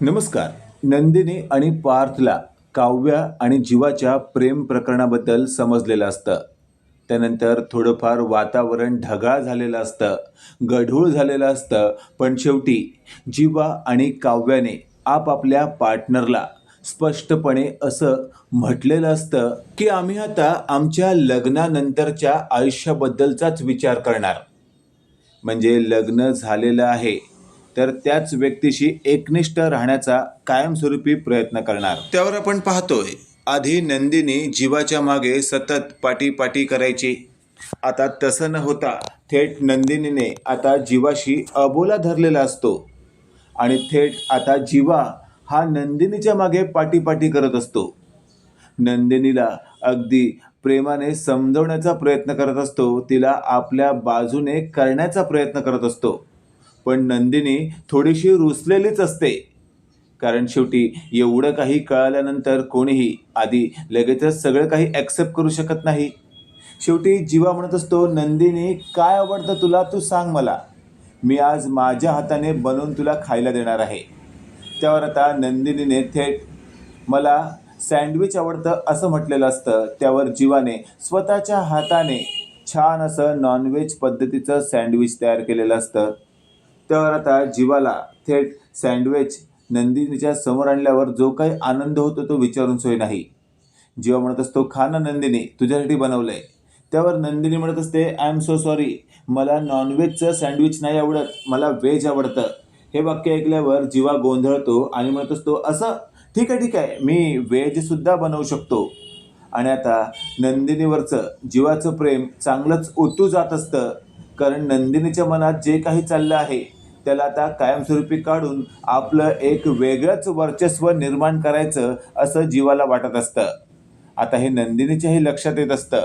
नमस्कार. नंदिनी आणि पार्थला काव्या आणि जीवाच्या प्रेम प्रकरणाबद्दल समजलेलं असतं. त्यानंतर थोडंफार वातावरण ढगाळ झालेलं असतं गढूळ झालेलं असतं पण शेवटी जीवा आणि काव्याने आपापल्या पार्टनरला स्पष्टपणे असं म्हटलेलं असतं की आम्ही आता आमच्या लग्नानंतरच्या आयुष्याबद्दलचाच विचार करणार. म्हणजे लग्न झालेलं आहे तर त्याच व्यक्तीशी एकनिष्ठ राहण्याचा कायमस्वरूपी प्रयत्न करणार. त्यावर आपण पाहतोय आधी नंदिनी जीवाच्या मागे सतत पाटी पाटी करायची. आता तसं न होता थेट नंदिनीने आता जीवाशी अबोला धरलेला असतो. आणि थेट आता जीवा हा नंदिनीच्या मागे पाटी पाटी करत असतो. नंदिनीला अगदी प्रेमाने समजवण्याचा प्रयत्न करत असतो तिला आपल्या बाजूने करण्याचा प्रयत्न करत असतो. पण नंदिनी थोडीशी रुसलेलीच असते. कारण शेवटी एवढं काही कळाल्यानंतर कोणीही आधी लगेचच सगळं काही ॲक्सेप्ट करू शकत नाही. शेवटी जीवा म्हणत असतो नंदिनी काय आवडतं तुला? तू सांग मला. मी आज माझ्या हाताने बनवून तुला खायला देणार आहे. त्यावर आता नंदिनीने थेट मला सँडविच आवडतं असं म्हटलेलं असतं. त्यावर जीवाने स्वतःच्या हाताने छान असं नॉनव्हेज पद्धतीचं सँडविच तयार केलेलं असतं. त्यावर आता जीवाला थेट सँडविच नंदिनीच्या समोर आणल्यावर जो काही आनंद होतो तो विचारून सोय नाही. जीवा म्हणत असतो खा ना नंदिनी तुझ्यासाठी बनवलंय. त्यावर नंदिनी म्हणत असते आय एम सो सॉरी मला नॉनव्हेजचं सँडविच नाही आवडत. मला व्हेज आवडतं. हे वाक्य ऐकल्यावर जीवा गोंधळतो आणि म्हणत असतो असं? ठीक आहे ठीक आहे. मी व्हेजसुद्धा बनवू शकतो. आणि आता नंदिनीवरचं जीवाचं प्रेम चांगलंच ओतू जात असतं कारण नंदिनीच्या मनात जे काही चाललं आहे त्याला आता कायमस्वरूपी काढून आपलं एक वेगळंच वर्चस्व निर्माण करायचं असं जीवाला वाटत असतं. आता हे नंदिनीच्याही लक्षात येत असतं.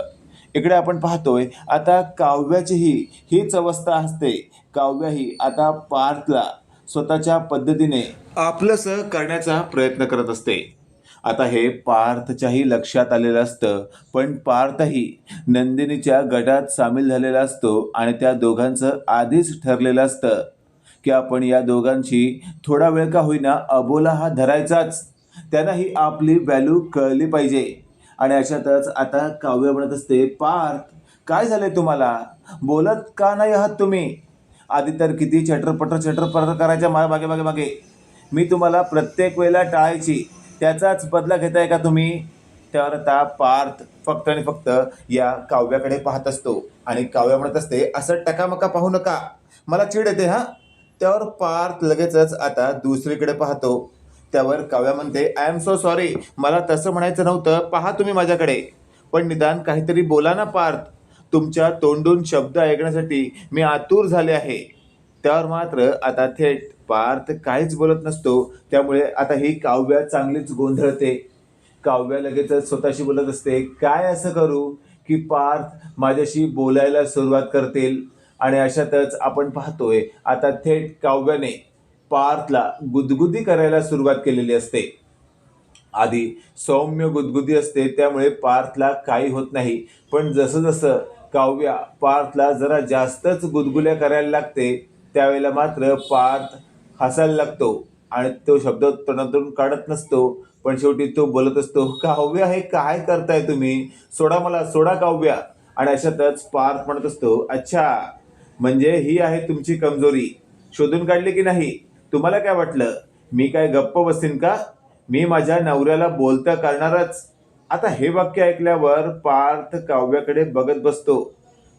इकडे आपण पाहतोय आता काव्याचीही हीच अवस्था असते. काव्याही आता पार्थला स्वतःच्या पद्धतीने आपलंसं करण्याचा प्रयत्न करत असते. आता हे पार्थच्याही लक्षात आलेलं असतं पण पार्थही नंदिनीच्या गटात सामील झालेला असतो आणि त्या दोघांचं आधीच ठरलेलं असतं. की आपण या दोघांशी थोडा वेळ का होईना अबोला हा धरायचाच. त्यांना ही आपली व्हॅल्यू कळली पाहिजे. आणि अशातच आता काव्य म्हणत असते पार्थ काय झालंय तुम्हाला? बोलत का नाही आहात तुम्ही? आधी तर किती छटरपटर छटरपटर करायच्या मा मागे मागे मागे. मी तुम्हाला प्रत्येक वेळेला टाळायची. त्याचाच बदला घेताय का तुम्ही? त्यावर आता पार्थ फक्त आणि फक्त या काव्याकडे पाहत असतो. आणि काव्य म्हणत असते असं टकामका पाहू नका. मला चिड येते हा. त्यावर पार्थ लगेचच आता दुसरीकडे पाहतो. त्यावर काव्या म्हणते आय एम सो सॉरी मला तसं म्हणायचं नव्हतं. पहा तुम्ही माझ्याकडे. पण निदान काहीतरी बोला ना पार्थ. तुमच्या तोंडून शब्द ऐकण्यासाठी मी आतुर झाले आहे. त्यावर मात्र आता थेट पार्थ काहीच बोलत नसतो. त्यामुळे आता ही काव्या चांगलीच गोंधळते. काव्या लगेचच स्वतःशी बोलत असते काय असं करू की पार्थ माझ्याशी बोलायला सुरुवात करतील? आणि अशातच आपण पाहतोय आता थेट काव्याने पार्थला गुदगुदी करायला सुरुवात केलेली असते. आधी सौम्य गुदगुदी असते त्यामुळे पार्थला काही होत नाही. पण जसं जसं काव्या पार्थला जरा जास्तच गुदगुल्या करायला लागते त्यावेळेला मात्र पार्थ हसायला लागतो आणि तो शब्द तोंडातून काढत नसतो. पण शेवटी तो बोलत असतो काव्या हे काय करताय तुम्ही? सोडा मला सोडा काव्या. आणि अशातच पार्थ म्हणत असतो अच्छा म्हणजे ही आहे तुमची कमजोरी. शोधून काढली की नाही? तुम्हाला काय वाटलं? मी काय गप्प बसीन का? मी माझ्या नवऱ्याला बोलता करणारच. आता हे वाक्य ऐकल्यावर पार्थ काव्याकडे बघत बसतो.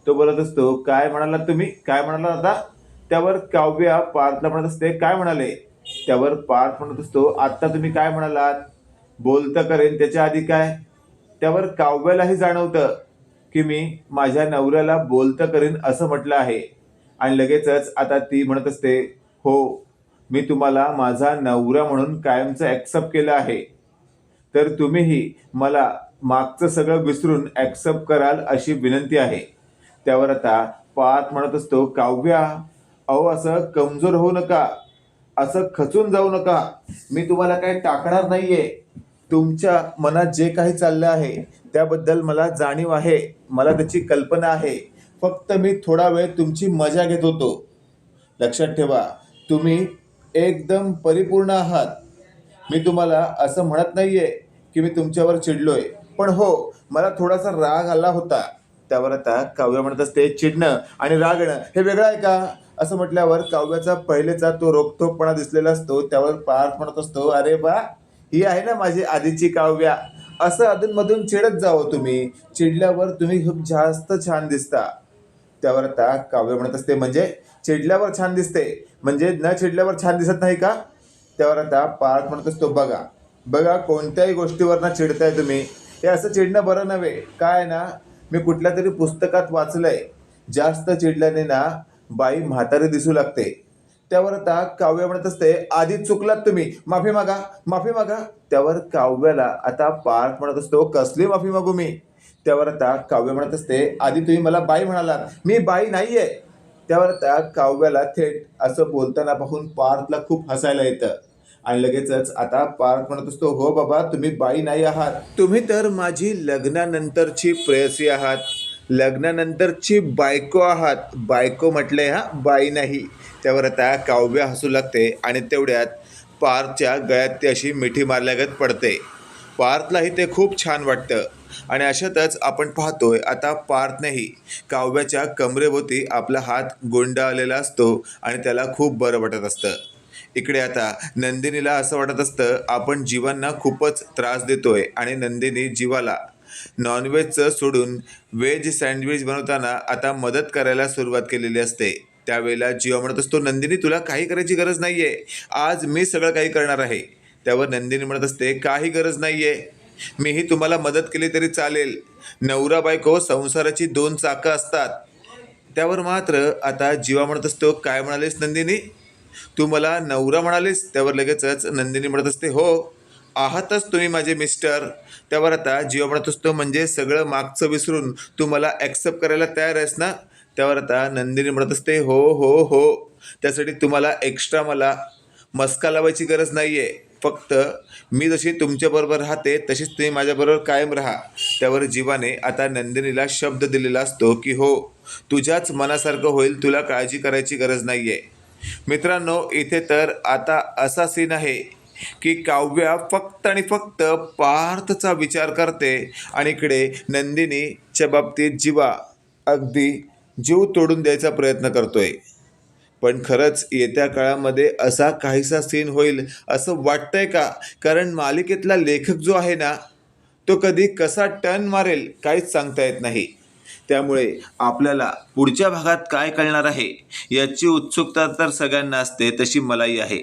तो बोलत असतो काय म्हणाला तुम्ही? काय म्हणाला आता त्यावर काव्या पार्थला म्हणत असते काय म्हणाले? त्यावर पार्थ म्हणत असतो आत्ता तुम्ही काय म्हणालात? बोलतं करेन त्याच्या आधी काय? त्यावर काव्यालाही जाणवतं. की मी माझ्या नवऱ्याला बोलतं करेन असं म्हटलं आहे. आणि लगेचच आता ती म्हणत असते हो मी तुम्हाला माझा नवरा म्हणून कायमचं ॲक्सेप्ट केलं आहे. तर तुम्हीही मला मागचं सगळं विसरून ॲक्सेप्ट कराल अशी विनंती आहे. त्यावर आता पाहत म्हणत असतो काव्या अहो असं कमजोर होऊ नका. असं खचून जाऊ नका. मी तुम्हाला काही टाकणार नाहीये. तुमच्या मनात जे काही चाललं आहे त्याबद्दल मला जाणीव आहे. मला त्याची कल्पना आहे. फक्त मी थोडा वेळ तुमची मजा घेत होतो. लक्षात ठेवा तुम्ही एकदम परिपूर्ण आहात. मी तुम्हाला असं म्हणत नाहीये की मी तुमच्यावर चिडलोय. पण हो मला थोडासा राग आला होता. त्यावर आता काव्य म्हणत असते चिडणं आणि रागणं हे वेगळं आहे का? असं म्हटल्यावर काव्याचा पहिलेचा तो रोखोकपणा दिसलेला असतो त्यावर पार्थ म्हणत असतो अरे बा ही आहे ना माझी आधीची काव्या. असं अधूनमधून चिडत जावं तुम्ही. चिडल्यावर तुम्ही खूप जास्त छान दिसता. त्यावर आता काव्य म्हणत असते म्हणजे चिडल्यावर छान दिसते. म्हणजे न चिडल्यावर छान दिसत नाही का? त्यावर आता पार्थ म्हणत असतो बघा बघा कोणत्याही गोष्टीवर ना चिडताय तुम्ही. हे असं चिडणं बरं नव्हे. काय ना मी कुठल्या तरी पुस्तकात वाचलंय. जास्त चिडल्याने ना बाई म्हातारी दिसू लागते. त्यावर आता काव्य म्हणत असते आधी चुकलात तुम्ही. माफी मागा माफी मागा. त्यावर काव्याला आता पार्थ म्हणत असतो कसली माफी मागू मी? त्यावर आता काव्य म्हणत असते आधी तुम्ही मला बाई म्हणालात. मी बाई नाहीये. त्यावर आता काव्याला थेट असं बोलताना पाहून पार्थला खूप हसायला येतं. आणि लगेचच आता पार्थ म्हणत असतो हो बाबा तुम्ही बाई नाही आहात. तुम्ही तर माझी लग्नानंतरची प्रेयसी आहात. लग्नानंतरची बायको आहात. बायको म्हटलंय हा बाई नाही. त्यावर आता काव्य हसू लागते आणि तेवढ्यात पार्थच्या गळ्यात ती अशी मिठी मारल्यागत पडते. पार्थलाही ते खूप छान वाटतं. आणि अशातच आपण पाहतोय आता पार्थनेही काव्याच्या कमरेभोवती आपला हात गुंडाळलेला असतो आणि त्याला खूप बरं वाटत असतं. इकडे आता नंदिनीला असं वाटत असतं आपण जीवांना खूपच त्रास देतोय आणि नंदिनी जीवाला नॉनव्हेजचं सोडून व्हेज सँडविच बनवताना आता मदत करायला सुरुवात केलेली असते. त्यावेळेला जिओ म्हणत असतो नंदिनी तुला काही करायची गरज नाही आहे आज मी सगळं काही करणार आहे. त्यावर नंदिनी म्हणत असते काही गरज नाही आहे मीही तुम्हाला मदत केली तरी चालेल. नवरा बायको संसाराची दोन चाकं असतात. त्यावर मात्र आता जीवा म्हणत असतो काय म्हणालेस नंदिनी? तू मला नवरा म्हणालीस? त्यावर लगेचच नंदिनी म्हणत असते हो. आहातच तुम्ही माझे मिस्टर. त्यावर आता जीवा म्हणत असतो म्हणजे सगळं मागचं विसरून तू मला ॲक्सेप्ट करायला तयार आहेस ना? त्यावर आता नंदिनी म्हणत असते हो हो हो. त्यासाठी तुम्हाला एक्स्ट्रा मला मस्का लावायची गरज नाही आहे फक्त मी जशी तुमच्याबरोबर राहते तशीच तुम्ही माझ्याबरोबर कायम राहा. त्यावर जीवाने आता नंदिनीला शब्द दिलेला असतो की हो तुझ्याच मनासारखं होईल तुला काळजी करायची गरज नाही आहे मित्रांनो इथे तर आता असा सीन आहे. की काव्या फक्त आणि फक्त पार्थचा विचार करते. आणि इकडे नंदिनीच्या बाबतीत जीवा अगदी जीव तोडून द्यायचा प्रयत्न करतोय. पण खरंच येत्या काळामध्ये असा काहीसा सीन होईल असं वाटतंय का? कारण मालिकेतला लेखक जो आहे ना तो कधी कसा टर्न मारेल काहीच सांगता येत नाही. त्यामुळे आपल्याला पुढच्या भागात काय कळणार आहे? याची उत्सुकता तर सगळ्यांना असते तशी मलाही आहे.